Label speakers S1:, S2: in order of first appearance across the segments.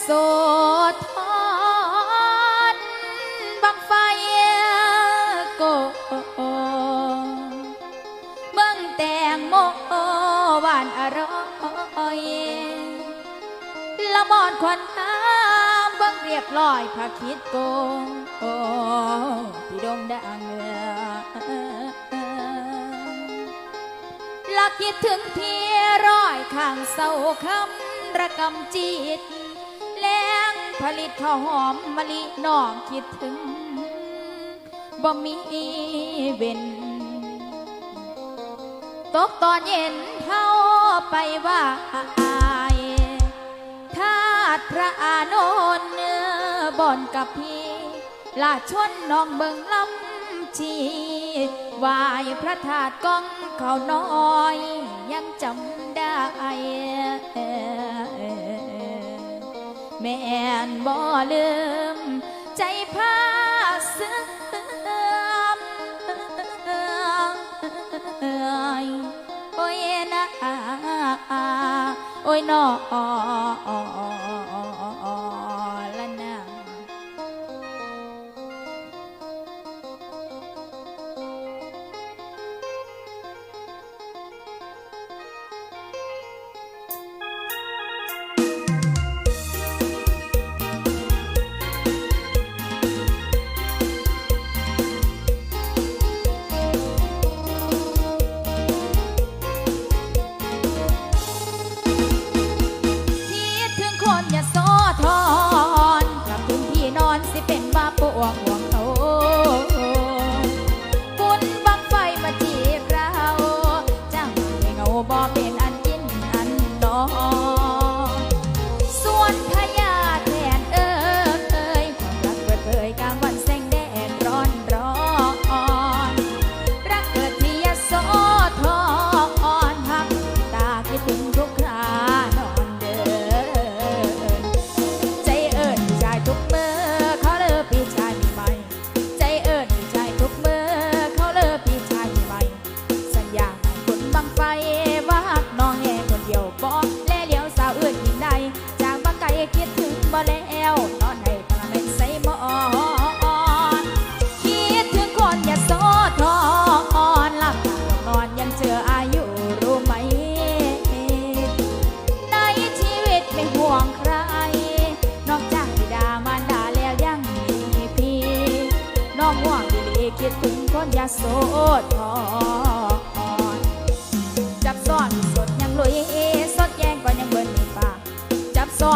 S1: โสธรบังไฟโกเมืองแตงโมหวานอร่อยละมอนควันน้ำเบิ่งเรียบร้อยผักคิดโกที่ดงดังลักคิดถึงเพี่ร้อยข้างเศร้าคำระกำจิต ผลิตข้าวหอมมะลิน้องคิดถึงบ่มีเว้นตกตอนเย็นเท่าไปว่าอายทาดพระอานนท์เนื้อบอนกับพี่ลาชนน้องเบิงลำชีวายพระธาตุก้องเขาน้อย ยังจำได้ แม่นบ่ลืม ใจพาเสื่อมโอ้ยนะโอ้ยนอ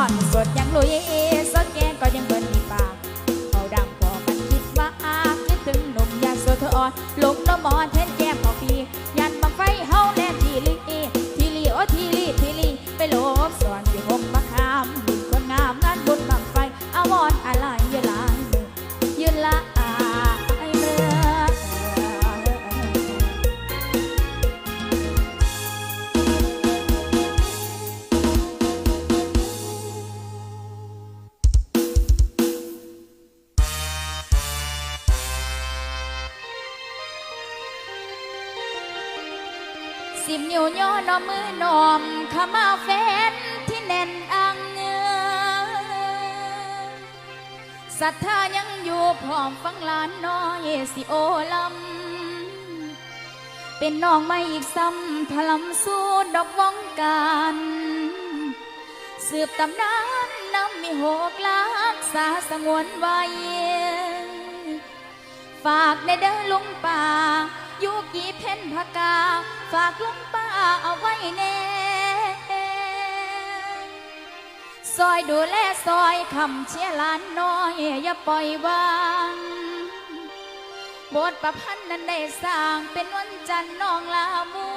S1: อนสดยังลุย ศรัทธายังอยู่พร้อมฟังหลานน้อยสิโอลำเป็นน้องไม่อีกซ้ำถลำสู้ดอกวงการสืบตำนานนำมีหกลักษาสงวนไว้ ฝากในเด้อลุงป่า อยู่กี่เพ่นพกา ฝากลุงป่าเอาไว้แน่ ซอยดูแลซอยคำเชียลานน้อย อย่าปล่อยวางบทประพันธ์นั้นได้สร้างเป็นวันจันทร์น้องลามู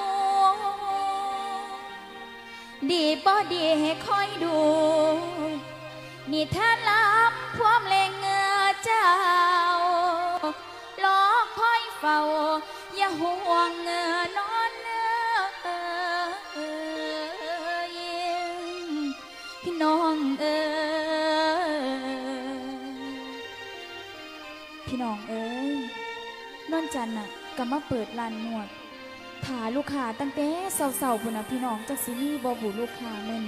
S1: ดีบ่ดีให้คอยดู นี่ท่านลับพวมเลงเงือเจ้ารอคอยเฝ้า อย่าห่วงเงือนอนเนื้อ จันน่ะก็มาเปิดร้านนวดถาลูกค้าตั้งแต่เสาๆพุ่นน่ะพี่น้องจักสิมีบ่บุลูกค้าแม่น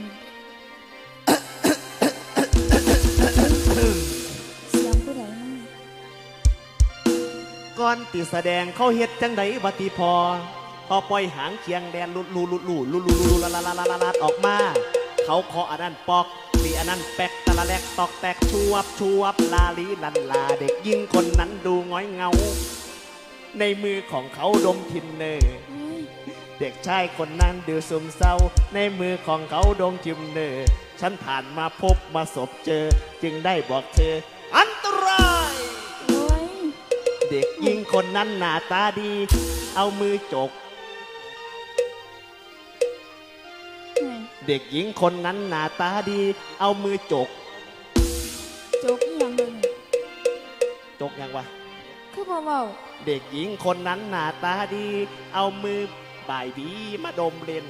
S1: เสียงผู้ใดมา
S2: ก่อนติแสดงเขาเฮ็ดจังไดบัติพอ พอปล่อยหางเคียงแดนลุลูลุลูลุลูลูลาลาลาลาลาลาออกมา เขาขออันนั้นปอกตีอันนั้นแป๊กตะละแลกตอกแตกชวบชวบลาลีลันลาเด็กยิ่งคนนั้นดูง้อยเงา ในมือของเขาดมทินเนอร์
S1: เฮ้ย
S2: เด็กชายคนนั้นดูซึมเศร้า ในมือของเขาดมทิมเนอร์ฉันผ่านมาพบมาสบเจอ จึงได้บอกเธอ อันตราย
S1: โอ้ย
S2: เด็กหญิงคนนั้นหน้าตาดี เอามือจก
S1: เฮ้ย
S2: เด็กหญิงคนนั้นหน้าตาดีเอามือจก
S1: โจกอีหยังเลย
S2: จกยังวะ
S1: คือบ่เว้า
S2: เด็กหญิงคนนั้นหน้าตาดี เอามือบ่ายบีมาดมเล่น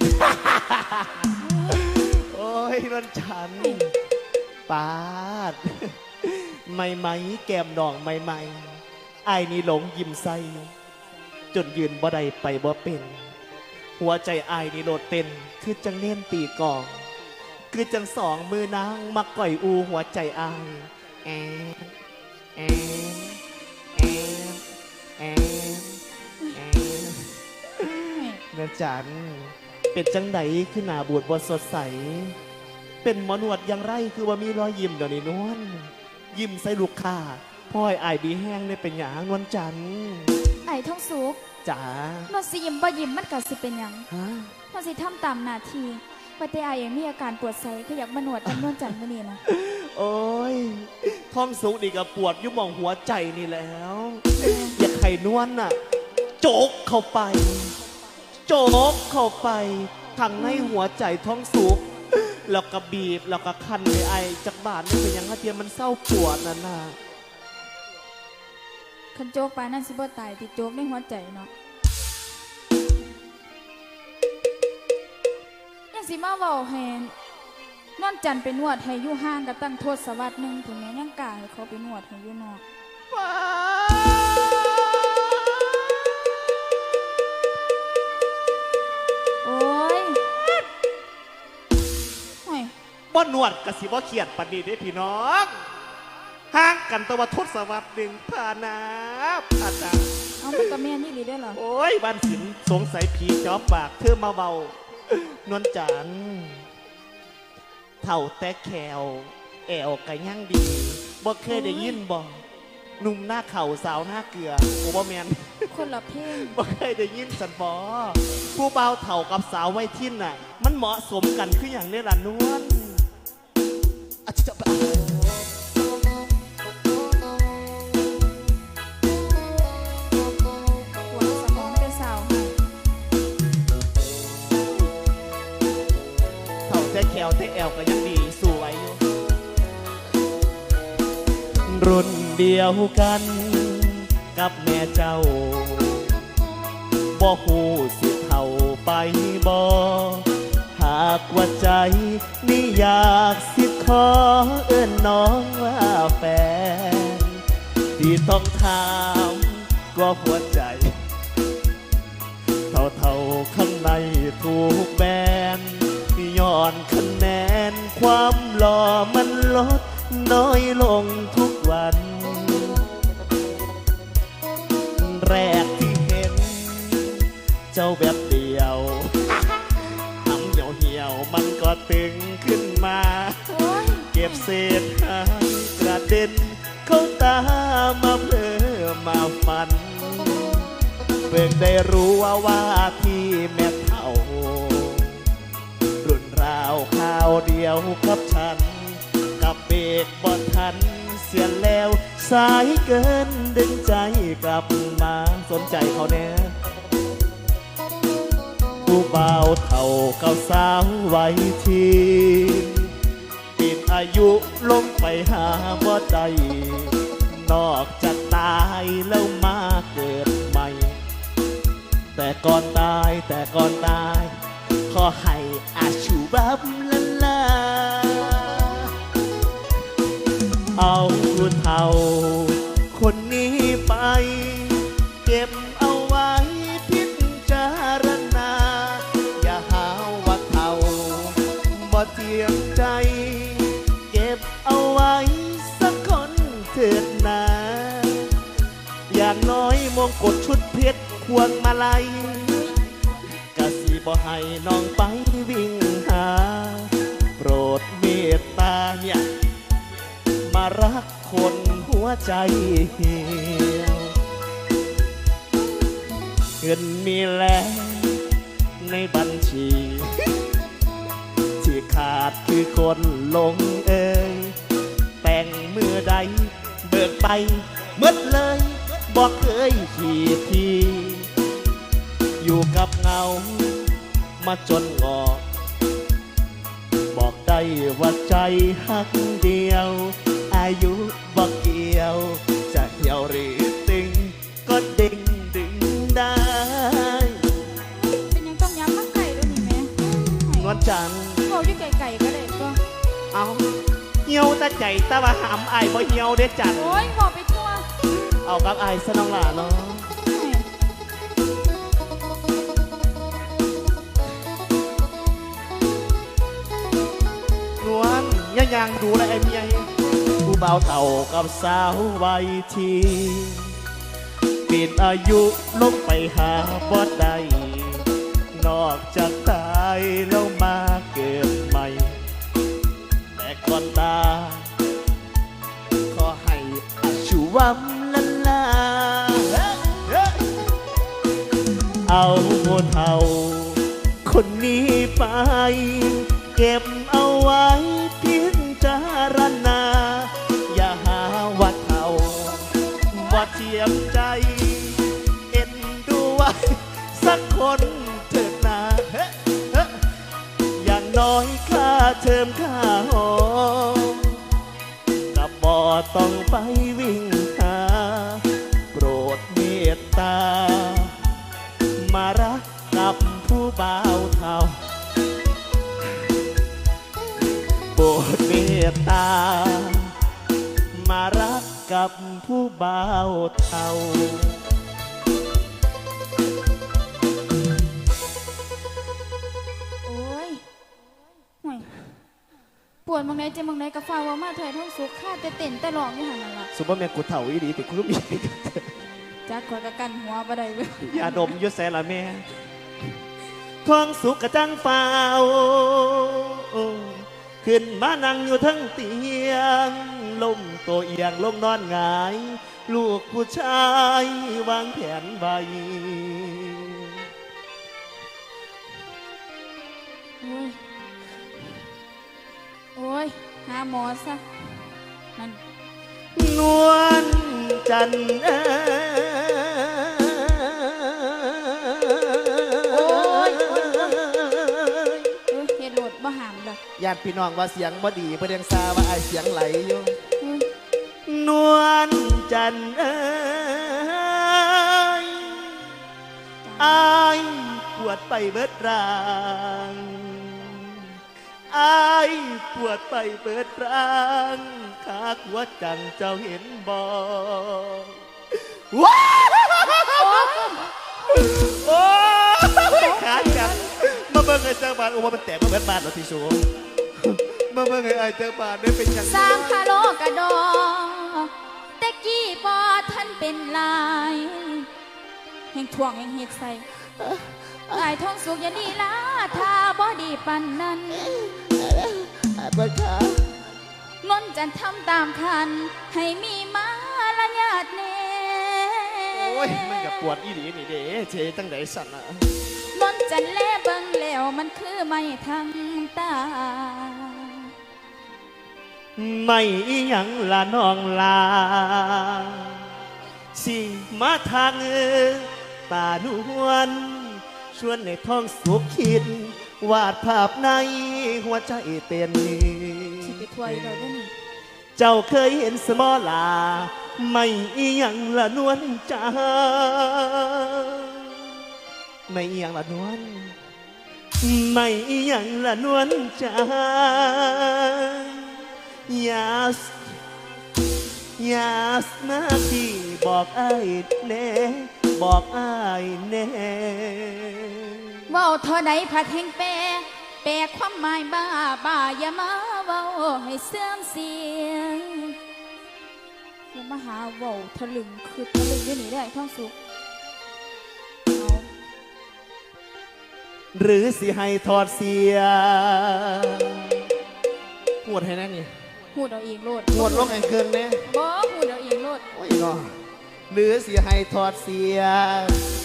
S2: โอ้ยนั่นฉันปาด ไม่ไหมแก้มดองไม่ไหมไอ้ายนี่หลงยิ้มใส่จนยืนบ่ได้ไปบ่เป็น หัวใจไอ้ายนี่โลดเต้นคือจังเน่นตีกลอง คือจังสองมือนางมาก่อยอูหัวใจไอ้ายแอนแอน
S1: ย
S2: นะจันเป็นจังไดขึ้นหน้าบูดบนสดใส เป็นหมอหนวดอยังไรคือว่ามีรอยยิ้มเดี๋ยวนี้นวลยิ้มใส่ลูกค้าพ่อยอายดีแห้งเลยเป็นหยางนวลจันทร์
S1: ไอ้ท้องสุก
S2: จ๋าน
S1: อนสิยิ้มบ่ยิ้มมันก็สิเป็นหยัง
S2: ฮะ
S1: นอนสิทำตามหน้าที่ว่าแต่อายยังมีอาการปวดไส้ก็อยากมาหนวดจำนวนจันทร์มื้อนี้นะ
S2: โอ้ยท้องสุกดีกับปวดอยุ่หมองหัวใจนี่แล้ว อยากไข่นวลน่ะ โจกเข้าไป โจกเข้าไปทางในหัวใจท้องสุกแล้วก็บีบแล้วก็คันในไอจากบาดนี่เป็นหยังไงเทียมมันเศร้าปวดนั่นน่ะ
S1: คันโจกปานนั้นสิบ่ตายติโจกในหัวใจเนาะยังสิมาเว้าให้นอนจันทร์ไปนวดให้อยู่ห้างก็ตั้งโทษสวัสดหนึงถึงแม้ยังกล้าให้เขาไปนวดให้อยู่นอกโบ่
S2: หนวดกะสิบ่เขียดปันนี้เด้พี่น้องห่างกันตัวทศวรรษหนึ่งผ่านนาผ่านนา
S1: เอามันก็แม่นอี่ลีได้อเหรอ
S2: โอ้ยบ้านสินสงสัยผีจอบปากเธอมาเบานวลจันทร์เท่าแต่แขว แอวกะยั่งดีบ่เคยได้ยินบ่หนุ่มหน้าเข่าสาวหน้าเกลือโอบ่แมน
S1: คนละเพลง
S2: บ่เคยได้ยินสันบอผู้เบาวเถ่ากับสาวไว้ทิ้นน่ะ มันเหมาะสมกันคืออย่างนี้ล่ะนวล อาจจะแบบ
S1: ปวดสมองแต่สาวให้
S2: เถ่าแต่แขวแต่แอวก็ยังดีสวยอยู่รุ่นเดียวกันกับแม่เจ้าบ่ฮู้สิเท่าไปบ่ากว่าใจ นี่อยากสิขอเอิ้นน้องว่าแฟน ที่ต้องถามก็หัวใจ เท่าเท่าข้างในถูกแบนย้อนคะแนนความหล่อมันลดน้อยลงทุ เศษหางกระเด็น เข้าตามาเพลอมาฟัน เพิ่งได้รู้ว่าว่าที่แม่เท่า รุ่นราวข่าวเดียวกับฉัน กับเบกบอทันเสียแล้ว สายเกินดึงใจกลับมาสนใจเขาแน่ผู้บ่าวเท่าเก่าสาวไว้ที อายุลงไปหาบ่ได้นอกจากตายแล้วมาเกิดใหม่ แต่ก่อนตายแต่ก่อนตาย ขอให้อาชูบับละลา เอาคุณเท่า วงมาลัยกะสีบ่ให้น้องไปวิ่งหา โปรดเมตตาเนี่ย มารักคนหัวใจเหี่ยวเงินมีแล้วในบัญชี ที่ขาดคือคนลงเอ่ยแต่งมือใด เบิกไปมืดเลยบอกเคยขี่ที อยู่กับเงา มาจนงอก บอกได้ว่าใจหักเดียว อายุบอกเกี่ยว จะเหี่ยวหรือตึง ก็ดึงดึงได้
S1: เป็นหยังต้องย้ำมาไก่ด้วยนี่แม่
S2: นวลจันทร์
S1: เขาอยู่ไก่ๆก็ได้ก็
S2: เอาเหี่ยวแตาใจแตาว่าหามอายบ่เหี่ยวเด้จันทร์
S1: โอ้ยบอกไปทั่ว
S2: เอากับอายสนองหลาเนาะ ยังดูแลไอ้เมียผู้เบาวเต่ากับสาววัยทีปีนอายุลงไปหาบ่ได้นอกจากตายแล้วมาเกิดใหม่ แต่ก่อนตา ขอให้อาชีวมละลา เอาโมเท่าคนนี้ไป เก็บเอาไว้ารณา อย่าหาว่าเท่าว่าเทียมใจ เอ็นดูไว้สักคนเถิดนาเฮ้เฮ้อย่างน้อยค่าเทอมค่าหอมกับบอต้องไป ผู้บ่าวเท่า โอ้
S1: ยห่วยปวดมังไหนเจ็บมังไหนกระฟ้าว่ามาเถิดท้องสุขข้าแต่เต้นแต่ร้องอยู่หันนั่นล่ะ
S2: สุปเปอร์แมนกูเถ่าอีดีแต่กูก็มี
S1: จักกว่ากับกันหัวบ่ได้เว้ย
S2: ยาดมอยุแสละแม่ท้องสุกกระจังเปล่า ขึ้นมานั่งอยู่ทั้งเตียงลมตัวเอียงลงนอนหงาย ลูกผู้ชายวางแผนใบ
S1: โอ้ยโอ้ยหาหมอซะนั่น
S2: นวลจันทร์เอ้า
S1: มดอก
S2: ญาติพี่น้องว่าเสียงบ่ดีประเดียงซาว่าไอเสียงไหล
S1: อยู่
S2: นวลจันทร์เอ้ยอายปวดไปเบิดร่างอายปวดไปเบิดร่างขาขัวจังเจ้าเห็นบ่ว้าวโอ้ยขาจังมาเบิ่งไอ้เจ้าบ้านโอ้ว่ามันแตกมาเบิดบ้านแล้วที่สู มาเบิ่งไอ้ไอ้เจ้าบ้านได้เป็นจัง
S1: สร้างคาโลกระดอกแต่กี้บอท่านเป็นลายแห่งท่วงแห่งเฮ็ดใส่ไอ้ท้องสุกอย่าดีลาถ้าบ่ดีปันนั้น
S2: เบิดขา
S1: งนจันทำตามคัน ให้มีมาละญาติเน
S2: โอ้ยมันกับปวดอีหลีนี่เด้เทตั้งไหนสั่นอะ
S1: มนจันแลเบิ่งแล้วมันคือไม่ทั้งตา
S2: ไม่อีหยังละน้องลา สิมาทางเออตานวลชวนในท้องสุขคิด วาดภาพในหัวใจเต้น
S1: สิไปถวยเราด้วยนี่
S2: เจ้าเคยเห็นสมอลา ไม่อีหยังละนวลจ้าไม่อีหยังละนวลไม่อีหยังละนวลจ้า ยัสยัสมาพี่บอกไอ้เน่บอกไอ้เน่
S1: ว้าเท่าใดผัดแห่งแปรแปลความหมายบ้าบ้าอย่ามาว่าให้เสื่อมเสียงอย่ามาหาว่าทะลึงคือทะลึงด้วยนี่ได้ท่องสุข
S2: หรือสิให้ถอดเสีย ปวดให้แน่นี่
S1: หูดเอาเองโลด
S2: หวดลงแองเกินเนี่ย
S1: บ่หูดเอาเองโลด
S2: โอ้ยเนาะหรือสิให้ถอดเสีย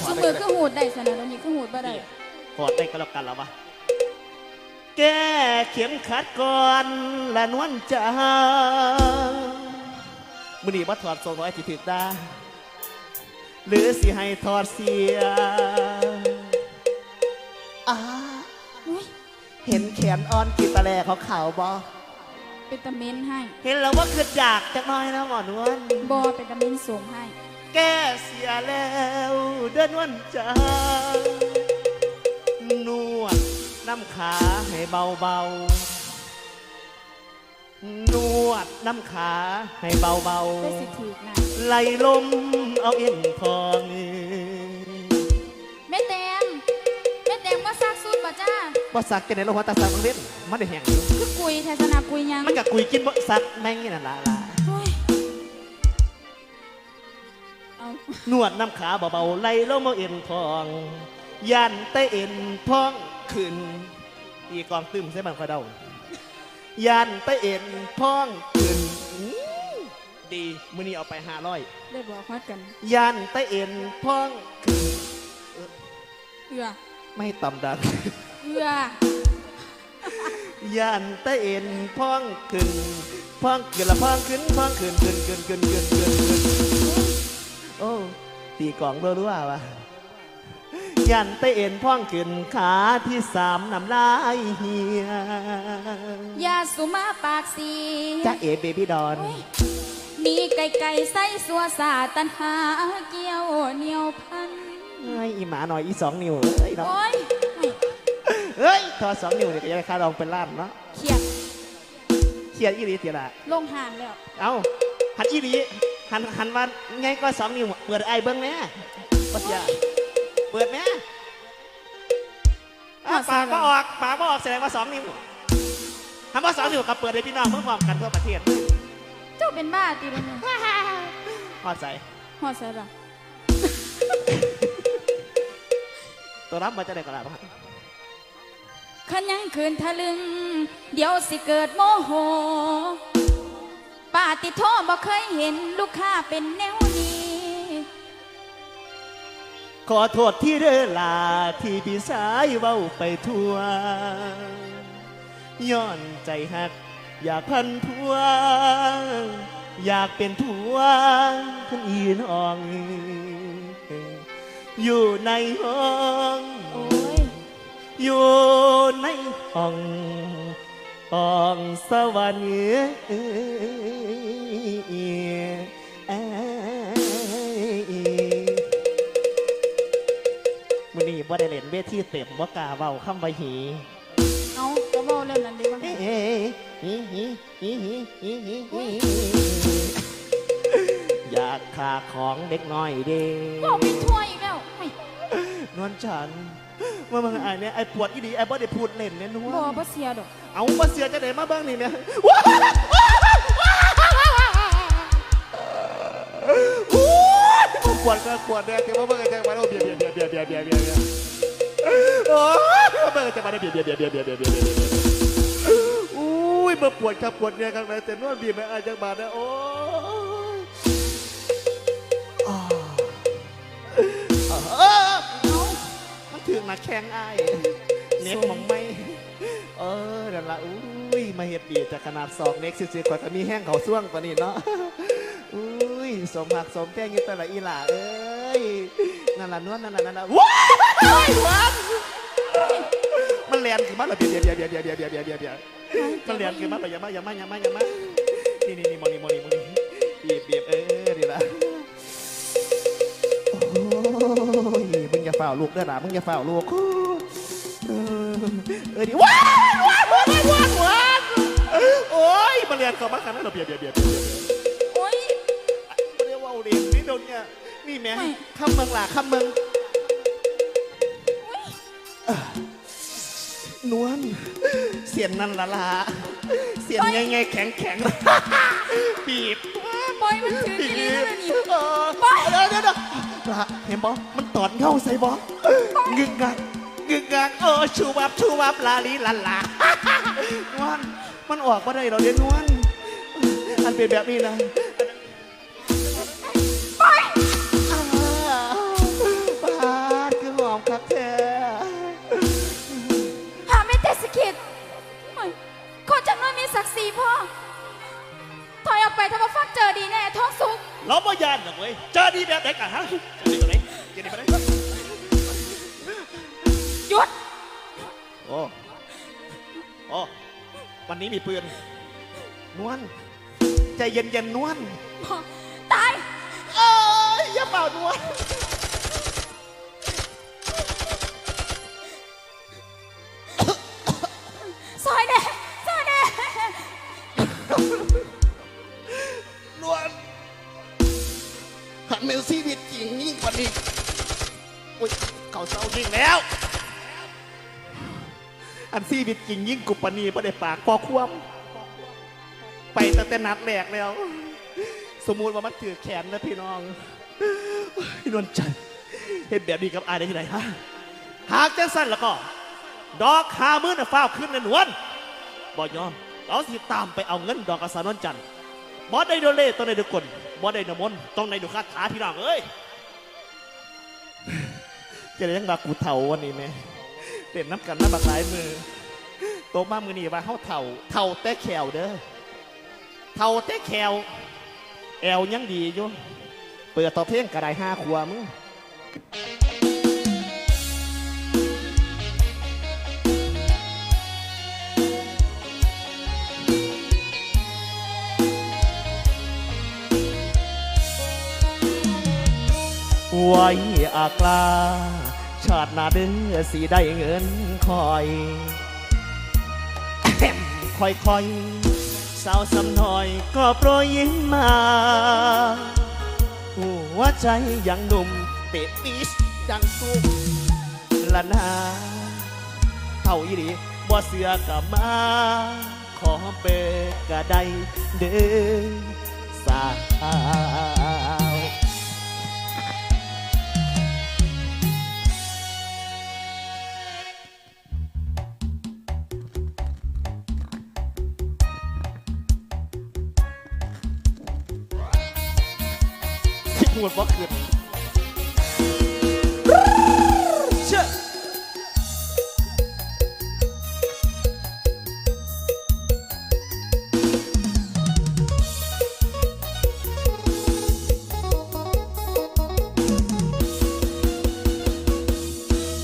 S1: ซุมือคือหูดได้สนะตอนนี้คือหูดบ่ได้
S2: ถอดได้ก็แล้วกันแล้ววะแก้เข็มขัดก่อนละนวลจ้ามือนี้ว่าถอดทรงไว้ที่ถึกได้หรือสิให้ถอดเสียอ่า
S1: อุ้ย
S2: เห็นแขนอ่อนกีตาแลเขาขาวๆบอ
S1: เป็นตะเมนให้
S2: เห็นแล้วว่าคืออยากจักหน้อยนะหมอนวล
S1: บ่เป็นตะเมนสูงให้
S2: แก้เสียแล้วเดินวันจ้านวดน้ำขาให้เบาเบาๆนวดน้ำขาให้เบาเบา
S1: ได้สิถูกนะ
S2: ไหลลมเอาเอ็นทอง
S1: แบ่
S2: สักจะไหนลงหัวตาสักบางเล่นมันได้แห้งอยู่
S1: คือกุยแทสนากุยยัง
S2: มันกับกุยกินบ่สักแม่งนี่นั่นล่ะล่ะ
S1: โอ้ยเอา
S2: นวดน้ำขาเบาๆไหลลมเอาเอ็นทองยันเตเอ็นพองขึ้นอีกองตึมใส่บันคอยเดายันเตเอ็นพองขึ้นอื้อดีมือนี้เอาไปห้าร้อย
S1: ได้บอกฮอดกัน
S2: ยันเตเอ็นพองขึ้น
S1: เอือ
S2: ไม่ต่ำดัง
S1: เอือ
S2: ยันเตเอ็นพองขึ้นพองขึ้นละพองขึ้นพองขึ้นขึ้นขึ้นขึ้นขึ้นขึ้นขึ้นโอ้ตีกลองรัวๆวะยันเตเอ็นพองขึ้นขาที่สามน้ำลายเหีย
S1: ยาสุมาปากสี
S2: จ้าเอเบบี้ดอน
S1: มีไก่ไก่ใส่สัวสาตันหาเกี่ยวเหนียวพัน
S2: ไอ้อีหมาหน่อยอีสองนิ้วเอ้ยเนาะ
S1: โอ้ยไม่
S2: เอ้ยทอสองนิ้วเนี่ยก็ยังค่าลองเป็นล้านเนาะ
S1: เขียด
S2: เครียดอีหลีเตียละ
S1: ลงห่างแล้ว
S2: เอาหันอีหลีหันหันว่าไงก็สองนิ้วเปิดไอ้เบิ้งแม่ปัสยาเปิดแม่อ้าวปากก็ออกปากก็ออกแสดงว่าสองนิ้วทำว่าสองนิ้วกับเปิดให้พี่น้องเมื่อพร้อมกันทั่วประเทศ
S1: เจ้าเป็นบ้าตีเลยนี่
S2: พอดใส่
S1: หอดใส่ละ
S2: ตัวรับมาจะได้กระดาษ
S1: ขันยังคืนทะลึง เดี๋ยวสิเกิดโมโหป้าติโทษบ่เคยเห็นลูกค้าเป็นแนวนี้
S2: ขอโทษที่เด้อลาที่พี่สายเว้าไปทั่ว ย้อนใจหัก อยากพันพัว อยากเป็นผัวคนอีน้อง อยู่ในห้อง
S1: อยู่
S2: ในห้องห้องสวรรค์มื่อนี้บ่ได้เล่นเวทีเต็มบ่กล้าเว้าคำว่าหี
S1: เอาก็บอกเรื่องนั้นดีกว่า
S2: เอ้ยหีหีหีหีหีหีอยากขาของเด็กน้อยเด้
S1: บอกเป็นทั่วยอีกแล้วไม่
S2: นวลฉันทร์ ว่ามึงไอ้เนี่ยไอ้ปวดอีดีไอ้บ่ได้พูดเล่นเนี่ยนวล
S1: บอบ่เสียดอก
S2: เอาบ่เสียจะได้มาเบิ่งนี่เนี่ยโอ้ยปวดก็ปวดเนี่ยแต่ว่าเบิ่งจังมาโอ้เบียดเบียดเบียดเบียดเบียดเบียดเบียดโอ้ยเบิ่งจังมาเบียดเบียดเบียดเบียดเบียดเบียดเบียดเบียดอุ้ยมาปวดครับปวดเนี่ยข้างในแต่นวดบีบไม่อาจังบาดนะโอ้ ถึงมาแข่งไอ้ายเน็กมองไม่ เออนั่นละอุ้ย มาเห็ดดีจากขนาดสองเน็กสิๆกว่าจะมีแห้งเขาส่วงกว่านี้เนาะอุ้ย สมหักสมแป้งอยี่แต่ละอีหล่าเอ้ย นั่นละนวลนั่นละนั่นละว้ายวันมันเลียนคือมันละเบียดเบียดเบียดเบียดเบียดเบียดเบียดเบียดเบียดมันเลียนคือมันละอย่ามาอย่ามาอย่ามาอย่ามานี่นี่นี่มอนี่มอนี่มอนี่เบียดเบียดเออ มึงอย่าฝ่าลูกเด้อนะมึงอย่าฝ่าลูกเออเออดิว้าวว้าวว้าวว้าวว้าวโอ้ยมาเรียนกับมาขันนั่นเราเบียดเบียดเบียดเบียดเบียด
S1: โอ้ย
S2: มาเรียกว่าเรียนนี่โดนเนี่ยนี่แม่
S1: ไม่
S2: คำเมืองหล่ะคำเมืองนวลเสียนนั่นละละเสียนไงไงแข็งแข็งบีบ
S1: ปล่อยมันถือ
S2: บี
S1: ที่นี่
S2: บ
S1: เลยนี่
S2: เออเดี๋ยวเดี๋ยวเดี๋ยวละเห็นบอมันตอดเข้าใส่บองึกงักกึกกักโอ้ชูวับชูวับลาลีลันลานวลมันออกมาได้เราเรียนนวลอันเป็นแบบนี้นะ
S1: ไป
S2: อ้าวปาดคือหอมคักแท้
S1: หาไม่แต่สะกิดเฮ้ยคนจำนวนมีศักดิ์ศรีพ่อ ถอยออกไปถ้ามาฟักเจอดีแน่ท้องสุก
S2: เราบ่ยานหรอกเว้ยเจอดีแบบไหนกันฮะเจอดีแบบไหนเจอดีแบบไหน
S1: หยุด
S2: โอ้โอ้วันนี้มีปืนนวลใจเย็นเย็นๆนวล
S1: ตาย
S2: เอ้ยอย่าเป่านวล
S1: อันซี
S2: วิตจริงยิ่งกุปปานีประเดปากพอควมไปตั้งแต่นัดแรกแล้ว สมมติว่ามันถือแขนนะพี่น้องพี่นวลจันทร์เห็นแบบนี้กับอายได้ที่ไหนฮะหากจะสั้นแล้วก็ ดอกหามือน่ะฟ้าวขึ้นในนวลบ่ยอมเราสิตามไปเอาเงินดอกกระสานวนจันทร์บอสได้โดเล่ต้องได้ดูกลบอสได้นมนต้องได้ดูคาถาพี่น้องเอ้ยจะได้ยังมากูเถ่าวันนี้ไหม ต้นน้ำกันน้ำบักหลายมือโตมามือนี่ว่าเฮาเถ่าเถ่าแต่แขวเด้อเถ่าแต่แขวแอวยังดีอยู่เปิดต่อเพลงกระไดห้าขวมึงไว้อากลา ชาติหน้าเดือสีได้เงินคอยค่อยค่อยสาวสำน้อยก็โปรยยิ้มมา หัวใจยังหนุ่มเตะปีชดังตุ้มละนาเท่าอีดีบ่เสือกับมา ขอเปิดกะได้เด้อสา วที่พูดว่าคืนเชื่อ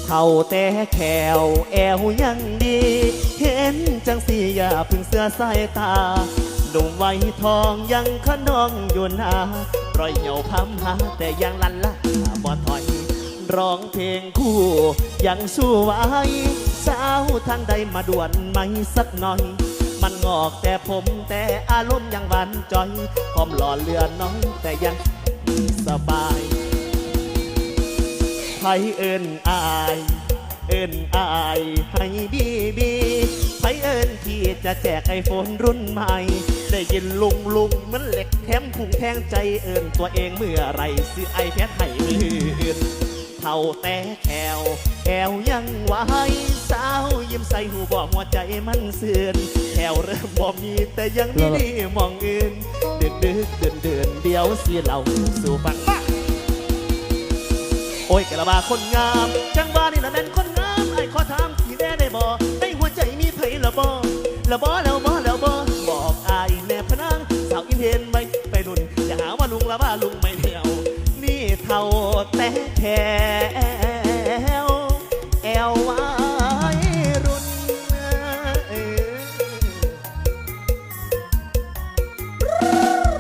S2: เท่าแต่แขวแอวยังดี เห็นจังสีอย่าพึ่งเสื้อสายตาหนุ่มไว้ทองยังขนองอยู่นา ปล่อยเหยาพำหาแต่ยังลันละบ่ถอย ร้องเพลงคู่ยังสู้ไว้ สาวท่างใดมาด่วนไหมสักหน่อย มันงอกแต่ผมแต่อารมณ์ยังหวานจอยพร้อมหล่อเลือนน้อยแต่ยังสบายไผเอิญอาย เอิญอายให้บีบี ไผเอิญที่จะแจกไอโฟนรุ่นใหม่ ได้ยินลุงลุงเหมันเหล็กแถมพุงแทงใจเอิญตัวเองเมื่อไรซื้อไอแพดให้มืออื่นเท่าแต่แขวแอวยังไหวสาวยิ้มใส่หูบอกหัวใจมันเสื่อนแถวเริ่มบ่มีแต่ยังมีดีมองอื่นดึกดึกเดินเดินเดียวสิเราสู่ฟังมาโอ้ยกระบาคนงามจังบ้านี่ ถวแอวไว้รุ่น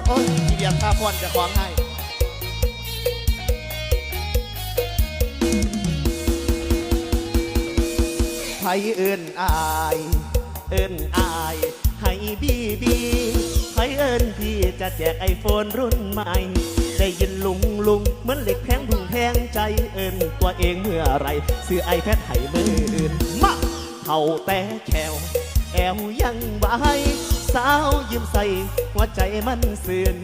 S2: โอ้ยทีเดียวข้าพอนจะคว้างให้ไผเอิ้นอาย เอิ้นอาย ให้บีบีไผเอิ้นพี่จะแจกไอโฟนรุ่นใหม่ ได้ยินลุงลุงเหมือนเหล็ก แห้งใจเอินตัวเองเมื่อไรซื้อไอแพดให้มืออื่นมาเท่าแต่แควแอวยังบายสาวยิ้มใส่หัวใจมันเสื่อม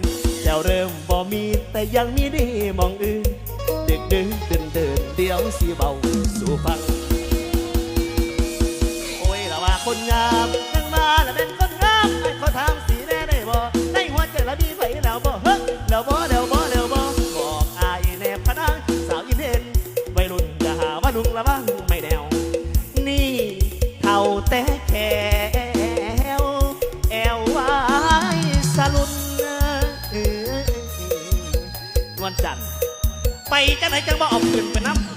S2: แจวเริ่มบ่มีแต่ยังมีดีมองอื่นดึกดึกเดินเดินเดียวสีเบาสู่ฟัง โอ้ยละว่าคนงามนั่งมาละเป็นคนงามไอ้ขอถามสีแน่ได้บ่ในหัวใจละมีไฟแล้วบ่เฮ้แล้วบ่แล้วบ่ จังไหนจังบ่เอกขึ้นไปน้ำ